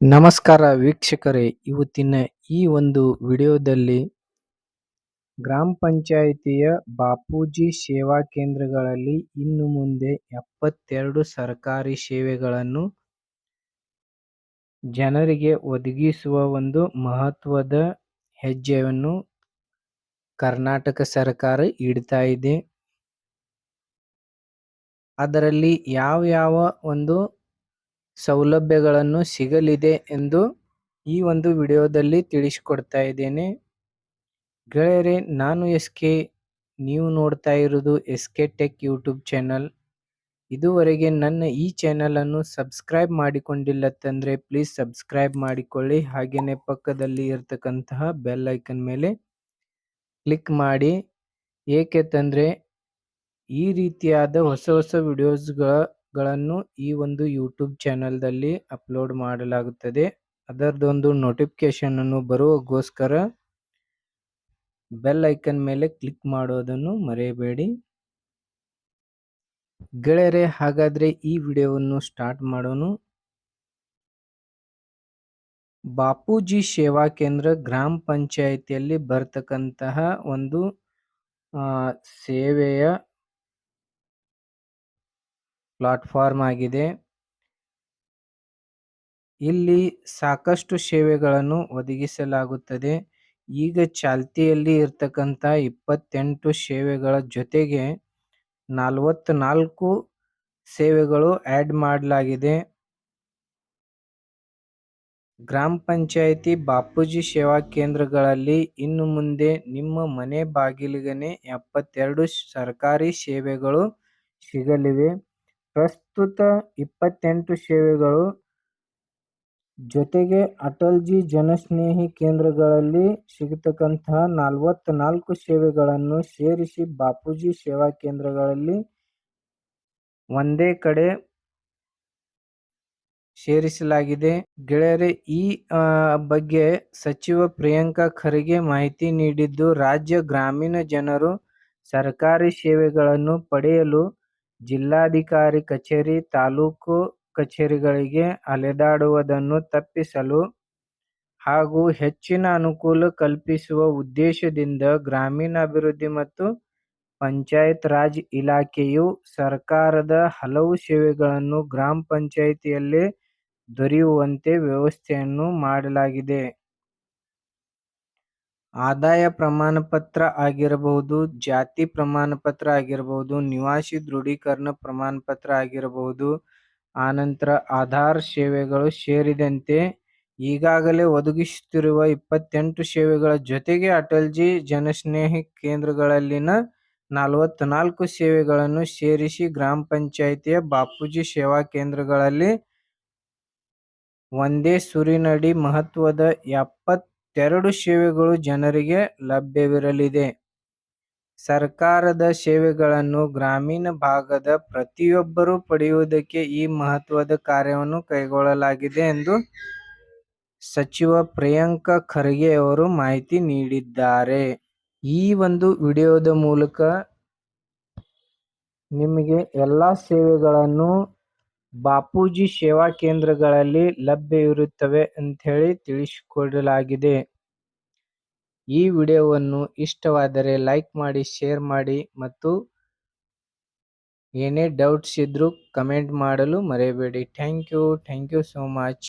ನಮಸ್ಕಾರ ವೀಕ್ಷಕರೇ. ಇವತ್ತಿನ ಈ ಒಂದು ವಿಡಿಯೋದಲ್ಲಿ ಗ್ರಾಮ ಪಂಚಾಯಿತಿಯ ಬಾಪೂಜಿ ಸೇವಾ ಕೇಂದ್ರಗಳಲ್ಲಿ ಇನ್ನು ಮುಂದೆ ಎಪ್ಪತ್ತೆರಡು ಸರ್ಕಾರಿ ಸೇವೆಗಳನ್ನು ಜನರಿಗೆ ಒದಗಿಸುವ ಒಂದು ಮಹತ್ವದ ಹೆಜ್ಜೆಯನ್ನು ಕರ್ನಾಟಕ ಸರ್ಕಾರ ಇಡ್ತಾ ಇದೆ. ಅದರಲ್ಲಿ ಯಾವ ಯಾವ ಒಂದು ಸೌಲಭ್ಯಗಳನ್ನು ಸಿಗಲಿದೆ ಎಂದು ಈ ಒಂದು ವಿಡಿಯೋದಲ್ಲಿ ತಿಳಿಸಿಕೊಡ್ತಾ ಇದ್ದೇನೆ. ಗೆಳೆಯರೆ, ನಾನು ಎಸ್ ಕೆ, ನೀವು ನೋಡ್ತಾ ಇರೋದು S K tech YouTube channel ಇದುವರೆಗೆ ನನ್ನ ಈ ಚಾನಲನ್ನು ಸಬ್ಸ್ಕ್ರೈಬ್ ಮಾಡಿಕೊಂಡಿಲ್ಲ ತಂದರೆ ಪ್ಲೀಸ್ ಸಬ್ಸ್ಕ್ರೈಬ್ ಮಾಡಿಕೊಳ್ಳಿ. ಹಾಗೆಯೇ ಪಕ್ಕದಲ್ಲಿ ಇರತಕ್ಕಂತಹ ಬೆಲ್ ಐಕನ್ ಮೇಲೆ ಕ್ಲಿಕ್ ಮಾಡಿ. ಏಕೆ ತಂದರೆ ಈ ರೀತಿಯಾದ ಹೊಸ ಹೊಸ ವಿಡಿಯೋಸ್ಗಳನ್ನು ಈ ಒಂದು ಯೂಟ್ಯೂಬ್ ಚಾನಲ್ದಲ್ಲಿ ಅಪ್ಲೋಡ್ ಮಾಡಲಾಗುತ್ತದೆ. ಅದರದೊಂದು ನೋಟಿಫಿಕೇಶನ್ ಅನ್ನು ಬರುವಗೋಸ್ಕರ ಬೆಲ್ ಐಕನ್ ಮೇಲೆ ಕ್ಲಿಕ್ ಮಾಡೋದನ್ನು ಮರೆಯಬೇಡಿ. ಗೆಳೆಯರೆ, ಹಾಗಾದ್ರೆ ಈ ವಿಡಿಯೋವನ್ನು ಸ್ಟಾರ್ಟ್ ಮಾಡೋಣ. ಬಾಪೂಜಿ ಸೇವಾ ಕೇಂದ್ರ ಗ್ರಾಮ ಪಂಚಾಯಿತಿಯಲ್ಲಿ ಬರ್ತಕ್ಕಂತಹ ಒಂದು ಸೇವೆಯ ಪ್ಲಾಟ್ಫಾರ್ಮ್ ಆಗಿದೆ. ಇಲ್ಲಿ ಸಾಕಷ್ಟು ಸೇವೆಗಳನ್ನು ಒದಗಿಸಲಾಗುತ್ತದೆ. ಈಗ ಚಾಲ್ತಿಯಲ್ಲಿ ಇರ್ತಕ್ಕಂಥ ಇಪ್ಪತ್ತೆಂಟು ಸೇವೆಗಳ ಜೊತೆಗೆ ನಲವತ್ನಾಲ್ಕು ಸೇವೆಗಳು ಆ್ಯಡ್ ಮಾಡಲಾಗಿದೆ. ಗ್ರಾಮ ಪಂಚಾಯಿತಿ ಬಾಪೂಜಿ ಸೇವಾ ಕೇಂದ್ರಗಳಲ್ಲಿ ಇನ್ನು ಮುಂದೆ ನಿಮ್ಮ ಮನೆ ಬಾಗಿಲಿಗೆನೆ ಎಪ್ಪತ್ತೆರಡು ಸರ್ಕಾರಿ ಸೇವೆಗಳು ಸಿಗಲಿವೆ. ಪ್ರಸ್ತುತ ಇಪ್ಪತ್ತೆಂಟು ಸೇವೆಗಳು ಜೊತೆಗೆ ಅಟಲ್ಜಿ ಜನಸ್ನೇಹಿ ಕೇಂದ್ರಗಳಲ್ಲಿ ಸಿಗತಕ್ಕಂತಹ ನಲವತ್ನಾಲ್ಕು ಸೇವೆಗಳನ್ನು ಸೇರಿಸಿ ಬಾಪೂಜಿ ಸೇವಾ ಕೇಂದ್ರಗಳಲ್ಲಿ ಒಂದೇ ಕಡೆ ಸೇರಿಸಲಾಗಿದೆ. ಗೆಳೆಯರೆ, ಈ ಬಗ್ಗೆ ಸಚಿವ ಪ್ರಿಯಾಂಕಾ ಖರ್ಗೆ ಮಾಹಿತಿ ನೀಡಿದ್ದು, ರಾಜ್ಯ ಗ್ರಾಮೀಣ ಜನರು ಸರ್ಕಾರಿ ಸೇವೆಗಳನ್ನು ಪಡೆಯಲು ಜಿಲ್ಲಾಧಿಕಾರಿ ಕಚೇರಿ, ತಾಲೂಕು ಕಚೇರಿಗಳಿಗೆ ಅಲೆದಾಡುವುದನ್ನು ತಪ್ಪಿಸಲು ಹಾಗೂ ಹೆಚ್ಚಿನ ಅನುಕೂಲ ಕಲ್ಪಿಸುವ ಉದ್ದೇಶದಿಂದ ಗ್ರಾಮೀಣಾಭಿವೃದ್ಧಿ ಮತ್ತು ಪಂಚಾಯತ್ ರಾಜ್ ಇಲಾಖೆಯು ಸರ್ಕಾರದ ಹಲವು ಸೇವೆಗಳನ್ನು ಗ್ರಾಮ ಪಂಚಾಯಿತಿಯಲ್ಲೇ ದೊರೆಯುವಂತೆ ವ್ಯವಸ್ಥೆಯನ್ನು ಮಾಡಲಾಗಿದೆ. ಆದಾಯ ಪ್ರಮಾಣ ಪತ್ರ ಆಗಿರಬಹುದು, ಜಾತಿ ಪ್ರಮಾಣ ಪತ್ರ ಆಗಿರಬಹುದು, ನಿವಾಸಿ ದೃಢೀಕರಣ ಪ್ರಮಾಣ ಪತ್ರ ಆಗಿರಬಹುದು. ಆನಂತರ ಆಧಾರ್ ಸೇವೆಗಳು ಸೇರಿದಂತೆ ಈಗಾಗಲೇ ಒದಗಿಸುತ್ತಿರುವ ಇಪ್ಪತ್ತೆಂಟು ಸೇವೆಗಳ ಜೊತೆಗೆ ಅಟಲ್ಜಿ ಜನಸ್ನೇಹಿ ಕೇಂದ್ರಗಳಲ್ಲಿನ ನಲವತ್ನಾಲ್ಕು ಸೇವೆಗಳನ್ನು ಸೇರಿಸಿ ಗ್ರಾಮ ಪಂಚಾಯಿತಿಯ ಬಾಪೂಜಿ ಸೇವಾ ಕೇಂದ್ರಗಳಲ್ಲಿ ಒಂದೇ ಸುರಿನಡಿ ಮಹತ್ವದ ಎಪ್ಪತ್ತೆರಡು ಸೇವೆಗಳು ಜನರಿಗೆ ಲಭ್ಯವಿರಲಿದೆ. ಸರ್ಕಾರದ ಸೇವೆಗಳನ್ನು ಗ್ರಾಮೀಣ ಭಾಗದ ಪ್ರತಿಯೊಬ್ಬರೂ ಪಡೆಯುವುದಕ್ಕೆ ಈ ಮಹತ್ವದ ಕಾರ್ಯವನ್ನು ಕೈಗೊಳ್ಳಲಾಗಿದೆ ಎಂದು ಸಚಿವ ಪ್ರಿಯಾಂಕ ಖರ್ಗೆ ಅವರು ಮಾಹಿತಿ ನೀಡಿದ್ದಾರೆ. ಈ ಒಂದು ವಿಡಿಯೋದ ಮೂಲಕ ನಿಮಗೆ ಎಲ್ಲ ಸೇವೆಗಳನ್ನು ಬಾಪೂಜಿ ಸೇವಾ ಕೇಂದ್ರಗಳಲ್ಲಿ ಲಭ್ಯವಿರುತ್ತವೆ ಹೇಳಿ ತಿಳಿಸಿಕೊಡಲಾಗಿದೆ. ಈ ವಿಡಿಯೋವನ್ನು ಇಷ್ಟವಾದರೆ ಲೈಕ್ ಮಾಡಿ, ಶೇರ್ ಮಾಡಿ ಮತ್ತು ಏನೇ ಡೌಟ್ಸ್ ಇದ್ದರೂ ಕಮೆಂಟ್ ಮಾಡಲು ಮರೆಯಬೇಡಿ. Thank you thank you so much.